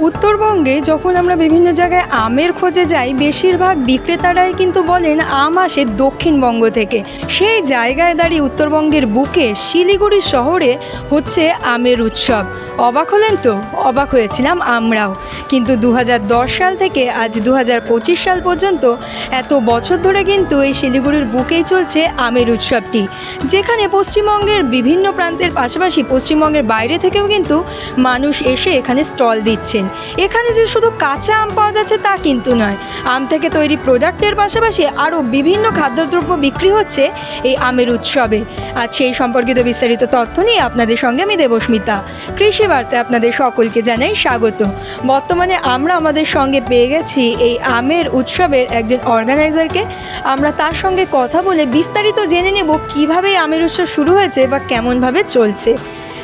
উত্তরবঙ্গে যখন আমরা বিভিন্ন জায়গায় আমের খোঁজে যাই, বেশিরভাগ বিক্রেতারাই কিন্তু বলেন আম আসে দক্ষিণবঙ্গ থেকে। সেই জায়গায় দাঁড়িয়ে উত্তরবঙ্গের বুকে শিলিগুড়ি শহরে হচ্ছে আমের উৎসব। অবাক হলেন তো? অবাক হয়েছিলাম আমরাও। কিন্তু দু হাজার দশ সাল থেকে আজ দু হাজার পঁচিশ সাল পর্যন্ত এত বছর ধরে কিন্তু এই শিলিগুড়ির বুকেই চলছে আমের উৎসবটি। যেখানে পশ্চিমবঙ্গের বিভিন্ন প্রান্তের পাশাপাশি পশ্চিমবঙ্গের বাইরে থেকেও কিন্তু মানুষ এসে এখানে স্টল দিচ্ছেন। এখানে যে শুধু কাঁচা আম পাওয়া যাচ্ছে তা কিন্তু নয়। আম থেকে তৈরি প্রোডাক্টের পাশাপাশি আরও বিভিন্ন খাদ্যদ্রব্য বিক্রি হচ্ছে এই আমের উৎসবে। আর সেই সম্পর্কিত বিস্তারিত তথ্য নিয়ে আপনাদের সঙ্গে আমি দেবস্মিতা। কৃষি বার্তায় আপনাদের সকলকে জানাই স্বাগত। বর্তমানে আমরা আমাদের সঙ্গে পেয়ে গেছি এই আমের উৎসবের একজন অর্গানাইজারকে। আমরা তার সঙ্গে কথা বলে বিস্তারিত জেনে নেব কীভাবে আমের উৎসব শুরু হয়েছে বা কেমনভাবে চলছে।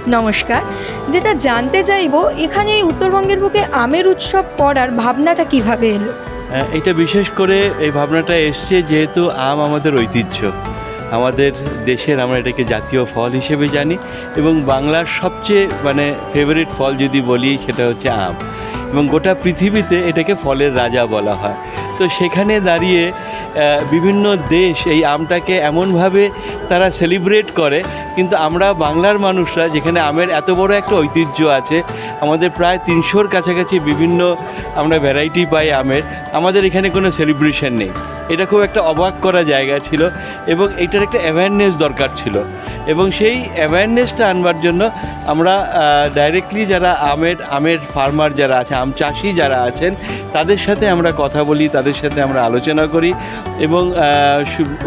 নমস্কার। যেটা জানতে চাইব এখানে এই উত্তরবঙ্গের বুকে আমের উৎসব করার ভাবনাটা কীভাবে এলো? এটা বিশেষ করে এই ভাবনাটা এসছে যেহেতু আম আমাদের ঐতিহ্য। আমাদের দেশের আমরা এটাকে জাতীয় ফল হিসেবে জানি এবং বাংলার সবচেয়ে মানে ফেভারিট ফল যদি বলি সেটা হচ্ছে আম। এবং গোটা পৃথিবীতে এটাকে ফলের রাজা বলা হয়। তো সেখানে দাঁড়িয়ে বিভিন্ন দেশ এই আমটাকে এমনভাবে তারা সেলিব্রেট করে, কিন্তু আমরা বাংলার মানুষরা, যেখানে আমের এত বড় একটা ঐতিহ্য আছে, আমাদের প্রায় তিনশোর কাছাকাছি বিভিন্ন আমরা ভ্যারাইটি পাই আমের, আমাদের এখানে কোনো সেলিব্রেশন নেই। এটা খুব একটা অবাক করা জায়গা ছিল এবং এটার একটা অ্যাওয়ারনেস দরকার ছিল। এবং সেই অ্যাওয়ারনেসটা আনবার জন্য আমরা ডাইরেক্টলি যারা আমের আমের ফার্মার যারা আছে, আম চাষি যারা আছেন, তাদের সাথে আমরা কথা বলি, তাদের সাথে আমরা আলোচনা করি এবং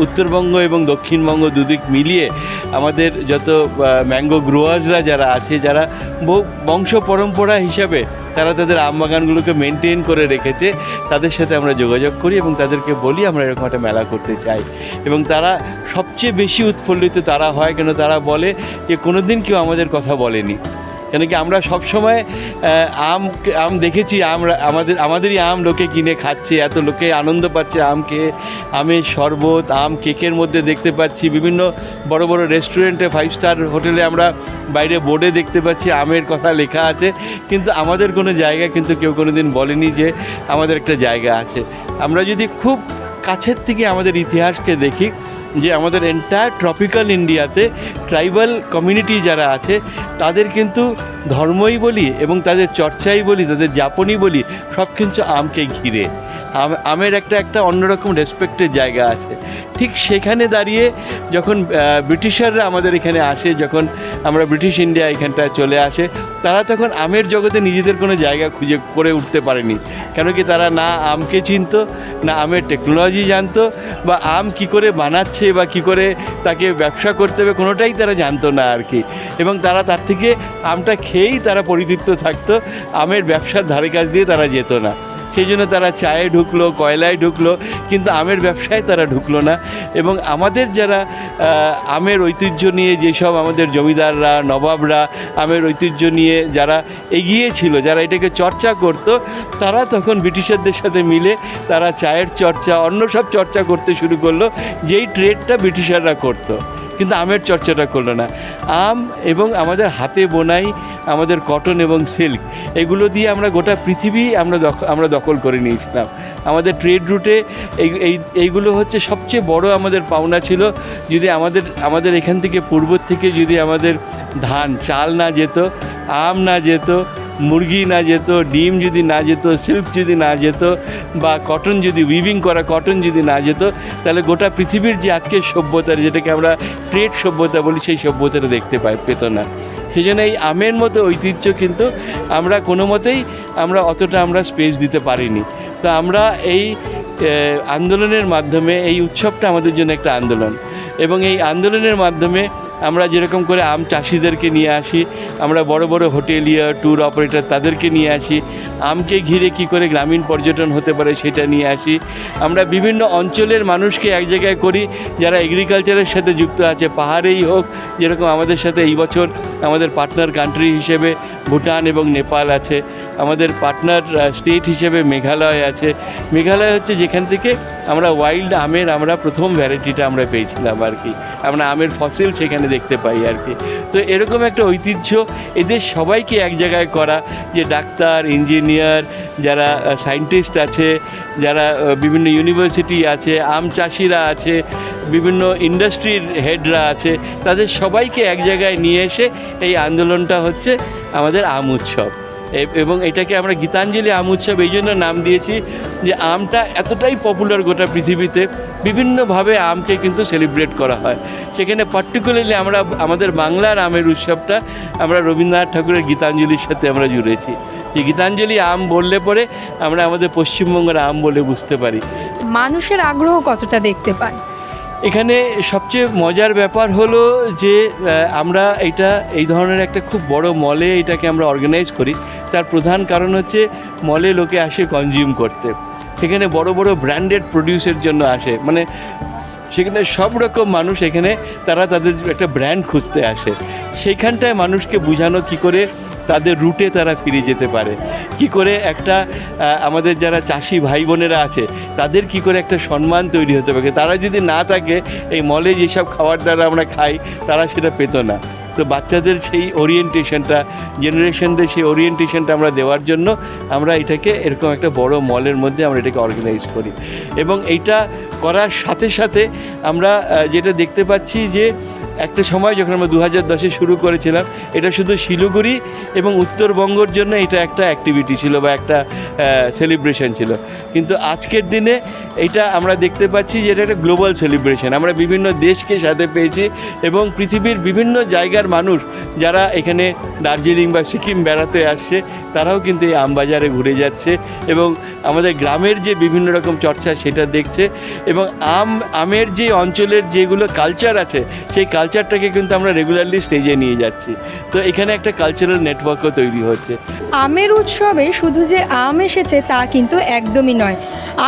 উত্তরবঙ্গ এবং দক্ষিণবঙ্গ দুদিক মিলিয়ে আমাদের যত ম্যাঙ্গো গ্রোয়ার্সরা যারা আছে, যারা বংশ পরম্পরা হিসাবে তারা তাদের আম বাগানগুলোকে মেনটেন করে রেখেছে, তাদের সাথে আমরা যোগাযোগ করি এবং তাদেরকে বলি আমরা এরকম একটা মেলা করতে চাই। এবং তারা সবচেয়ে বেশি উৎফুল্লিত তারা হয় কেন? তারা বলে যে কোনো দিন কেউ আমাদের কথা বলেনি। কেন কি আমরা সবসময় আম আম দেখেছি আমরা আমাদের, আমাদেরই আম লোকে কিনে খাচ্ছে, এত লোকে আনন্দ পাচ্ছে আম খেয়ে। আমের শরবত, আম কেকের মধ্যে দেখতে পাচ্ছি, বিভিন্ন বড় বড় রেস্টুরেন্টে ফাইভ স্টার হোটেলে আমরা বাইরে বোর্ডে দেখতে পাচ্ছি, আমের কথা লেখা আছে। কিন্তু আমাদের কোনো জায়গা কিন্তু কেউ কোনো দিন বলেনি যে আমাদের একটা জায়গা আছে। আমরা যদি খুব কাছের থেকে আমাদের ইতিহাসকে দেখি যে আমাদের এন্টায়ার ট্রপিক্যাল ইন্ডিয়াতে ট্রাইবাল কমিউনিটি যারা আছে, তাদের কিন্তু ধর্মই বলি এবং তাদের চর্চাই বলি, তাদের যাপনই বলি, সব কিন্তু আমকে ঘিরে। আমের একটা একটা অন্যরকম রেসপেক্টের জায়গা আছে। ঠিক সেখানে দাঁড়িয়ে যখন ব্রিটিশাররা আমাদের এখানে আসে, যখন আমরা ব্রিটিশ ইন্ডিয়া এখানটায় চলে আসে তারা তখন আমের জগতে নিজেদের কোনো জায়গা খুঁজে করে উঠতে পারেনি। কেন কি তারা না আমকে চিনত, না আমের টেকনোলজি জানত, বা আম কি করে বানাচ্ছে বা কি করে তাকে ব্যবসা করতে হবে কোনোটাই তারা জানতো না আর কি। এবং তারা তার থেকে আমটা খেয়েই তারা পরিতৃপ্ত থাকতো, আমের ব্যবসার ধারে কাছ দিয়ে তারা যেত না। সেই জন্য তারা চায়ে ঢুকলো, কয়লায় ঢুকলো, কিন্তু আমের ব্যবসায় তারা ঢুকলো না। এবং আমাদের যারা আমের ঐতিহ্য নিয়ে যেসব আমাদের জমিদাররা, নবাবরা আমের ঐতিহ্য নিয়ে যারা এগিয়ে ছিল যারা এটাকে চর্চা করতো, তারা তখন ব্রিটিশারদের সাথে মিলে তারা চায়ের চর্চা, অন্য সব চর্চা করতে শুরু করল, যেই ট্রেডটা ব্রিটিশাররা করতো। কিন্তু আমের চর্চাটা করল না। আম এবং আমাদের হাতে বোনাই আমাদের কটন এবং সিল্ক এগুলো দিয়ে আমরা গোটা পৃথিবী আমরা আমরা দখল করে নিয়েছিলাম। আমাদের ট্রেড রুটে এই এইগুলো হচ্ছে সবচেয়ে বড় আমাদের পাওনা ছিল। যদি আমাদের আমাদের এখান থেকে পূর্ব থেকে যদি আমাদের ধান, চাল না যেত, আম না যেত, মুরগি না যেত, ডিম যদি না যেত সিল্ক যদি না যেত, বা কটন যদি উইভিং করা কটন যদি না যেত, তাহলে গোটা পৃথিবীর যে আজকের সভ্যতা যেটাকে আমরা ট্রেড সভ্যতা বলি, সেই সভ্যতাটা দেখতে পাই, পেত না। সেই জন্য এই আমের মতো ঐতিহ্য কিন্তু আমরা কোনো মতেই আমরা অতটা আমরা স্পেস দিতে পারিনি। তো আমরা এই আন্দোলনের মাধ্যমে, এই উৎসবটা আমাদের জন্য একটা আন্দোলন। এবং এই আন্দোলনের মাধ্যমে আমরা যেরকম করে আম চাষিদেরকে নিয়ে আসি, আমরা বড় বড় হোটেলিয়া ট্যুর অপারেটর তাদেরকে নিয়ে আসি, আমকে ঘিরে কি করে গ্রামীণ পর্যটন হতে পারে সেটা নিয়ে আসি। আমরা বিভিন্ন অঞ্চলের মানুষকে এক জায়গায় করি, যারা এগ্রিকালচারের সাথে যুক্ত আছে, পাহাড়েই হোক, যেরকম আমাদের সাথে এই বছর আমাদের পার্টনার কান্ট্রি হিসেবে ভুটান এবং নেপাল আছে। আমাদের পার্টনার স্টেট হিসেবে মেঘালয় আছে। মেঘালয় হচ্ছে যেখান থেকে আমরা ওয়াইল্ড আমের, আমরা প্রথম ভ্যারাইটিটা আমরা পেয়েছিলাম আর কি। আমরা আমের ফসিল সেখানে দেখতে পাই আর কি। তো এরকম একটা ঐতিহ্য এদের সবাইকে এক জায়গায় করা যে ডাক্তার ইঞ্জিনিয়ার যারা সায়েন্টিস্ট আছে, যারা বিভিন্ন ইউনিভার্সিটি আছে, আম চাষিরা আছে, বিভিন্ন ইন্ডাস্ট্রির হেডরা আছে, তাদের সবাইকে এক জায়গায় নিয়ে এসে এই আন্দোলনটা হচ্ছে আমাদের আম উৎসব। এবং এটাকে আমরা গীতাঞ্জলি আম উৎসব এই জন্য নাম দিয়েছি যে আমটা এতটাই পপুলার গোটা পৃথিবীতে, বিভিন্নভাবে আমকে কিন্তু সেলিব্রেট করা হয়। সেখানে পার্টিকুলারলি আমরা, আমাদের বাংলার আমের উৎসবটা আমরা রবীন্দ্রনাথ ঠাকুরের গীতাঞ্জলির সাথে আমরা জুড়েছি। যে গীতাঞ্জলি আম বললে পরে আমরা আমাদের পশ্চিমবঙ্গের আম বলে বুঝতে পারি। মানুষের আগ্রহ কতটা দেখতে পান এখানে সবচেয়ে মজার ব্যাপার হলো যে আমরা এটা এই ধরনের একটা খুব বড় মলে এটাকে আমরা অর্গানাইজ করি। তার প্রধান কারণ হচ্ছে মলে লোকে আসে কনজিউম করতে। সেখানে বড় বড় ব্র্যান্ডেড প্রডিউসের জন্য আসে। মানে সেখানে সব রকম মানুষ এখানে, তারা তাদের একটা ব্র্যান্ড খুঁজতে আসে। সেইখানটায় মানুষকে বোঝানো কি করে তাদের রুটে তারা ফিরে যেতে পারে। কি করে একটা আমাদের যারা চাষি ভাই বোনেরা আছে, তাদের কি করে একটা সম্মান তৈরি হতে পারে? তারা যদি না থাকে, এই মলে যেসব খাবার দ্বারা আমরা খাই, তারা সেটা পেতো না। তো বাচ্চাদের সেই ওরিয়েন্টেশনটা জেনারেশনদের সেই ওরিয়েন্টেশনটা আমরা দেওয়ার জন্য আমরা এটাকে এরকম একটা বড় মলের মধ্যে আমরা এটাকে অর্গানাইজ করি। এবং এইটা করার সাথে সাথে আমরা যেটা দেখতে পাচ্ছি যে একটা সময় যখন আমরা দু হাজার দশে শুরু করেছিলাম, এটা শুধু শিলিগুড়ি এবং উত্তরবঙ্গর জন্য এটা একটা অ্যাক্টিভিটি ছিল বা একটা সেলিব্রেশন ছিল। কিন্তু আজকের দিনে এটা আমরা দেখতে পাচ্ছি যে এটা একটা গ্লোবাল সেলিব্রেশন আমরা বিভিন্ন দেশকে সাথে পেয়েছি এবং পৃথিবীর বিভিন্ন জায়গার মানুষ যারা এখানে দার্জিলিং বা সিকিম বেড়াতে আসছে, তারাও কিন্তু এই আমবাজারে ঘুরে যাচ্ছে এবং আমাদের গ্রামের যে বিভিন্ন রকম চর্চা সেটা দেখছে এবং আম, আমের যে অঞ্চলের যেগুলো কালচার আছে, সেই কালচারটাকে কিন্তু আমরা রেগুলারলি স্টেজে নিয়ে যাচ্ছি। তো এখানে একটা কালচারাল নেটওয়ার্কও তৈরি হচ্ছে। আমের উৎসবে শুধু যে আম এসেছে তা কিন্তু একদমই নয়।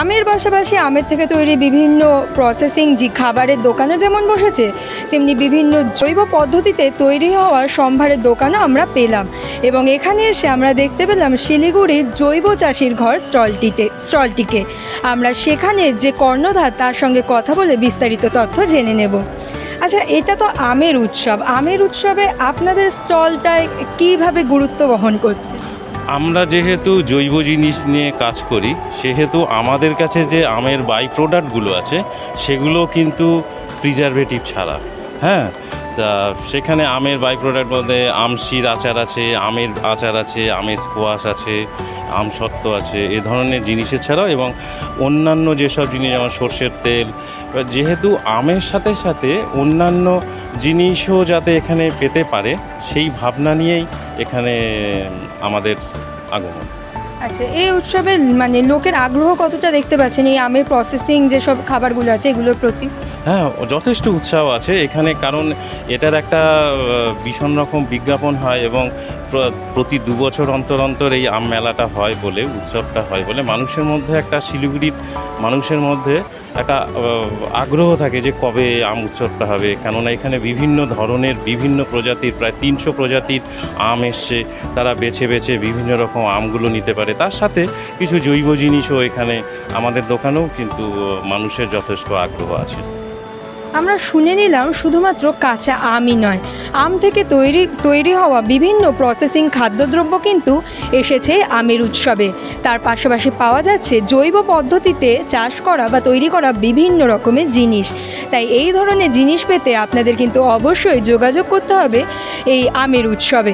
আমের পাশাপাশি আমের থেকে তৈরি বিভিন্ন প্রসেসিং যে খাবারের দোকানও যেমন বসেছে, তেমনি বিভিন্ন জৈব পদ্ধতিতে তৈরি হওয়া সম্ভারের দোকানও আমরা পেলাম। এবং এখানে এসে আমরা দেখতে পেলাম শিলিগুড়ির জৈব চাষির ঘর স্টলটিতে, স্টলটিকে। আমরা সেখানে যে কর্ণধার তার সঙ্গে কথা বলে বিস্তারিত তথ্য জেনে নেব। আচ্ছা এটা তো আমের উৎসব। আমের উৎসবে আপনাদের স্টলটায় কীভাবে গুরুত্ব বহন করছে? আমরা যেহেতু জৈব জিনিস নিয়ে কাজ করি, সেহেতু আমাদের কাছে যে আমের বাই প্রোডাক্টগুলো আছে, সেগুলো কিন্তু প্রিজারভেটিভ ছাড়া। হ্যাঁ? তা সেখানে আমের বাই প্রোডাক্ট মধ্যে আমশির আচার আছে, আমের আচার আছে, আমের স্কোয়াশ আছে আম সত্ত্ব আছে এ ধরনের জিনিসের ছাড়াও এবং অন্যান্য যেসব জিনিস যেমন সর্ষের তেল যেহেতু আমের সাথে সাথে অন্যান্য জিনিসও যাতে এখানে পেতে পারে সেই ভাবনা নিয়েই এখানে আমাদের আগমন। আচ্ছা এই উৎসবে মানে লোকের আগ্রহ কতটা দেখতে পাচ্ছেন? এই আমের প্রসেসিং যেসব খাবারগুলো আছে এগুলোর প্রতি? হ্যাঁ যথেষ্ট উৎসাহ আছে এখানে কারণ এটার একটা ভীষণ রকম বিজ্ঞাপন হয় এবং প্রতি দু বছর অন্তর অন্তর এই আম মেলাটা হয় বলে, উৎসবটা হয় বলে মানুষের মধ্যে একটা শিলিগুড়ির মানুষের মধ্যে একটা আগ্রহ থাকে যে কবে আম উৎসবটা হবে। কেননা এখানে বিভিন্ন ধরনের, বিভিন্ন প্রজাতির, প্রায় তিনশো প্রজাতির আম এসছে। তারা বেছে বেছে বিভিন্ন রকম আমগুলো নিতে পারে। তার সাথে কিছু জৈব জিনিসও এখানে আমাদের দোকানেও কিন্তু মানুষের যথেষ্ট আগ্রহ আছে। আমরা শুনে নিলাম শুধুমাত্র কাঁচা আমই নয়। আম থেকে তৈরি তৈরি হওয়া বিভিন্ন প্রসেসিং খাদ্যদ্রব্য কিন্তু এসেছে আমের উৎসবে। তার পাশাপাশি পাওয়া যাচ্ছে জৈব পদ্ধতিতে চাষ করা বা তৈরি করা বিভিন্ন রকমের জিনিস। তাই এই ধরনের জিনিস পেতে আপনাদের কিন্তু অবশ্যই যোগাযোগ করতে হবে এই আমের উৎসবে।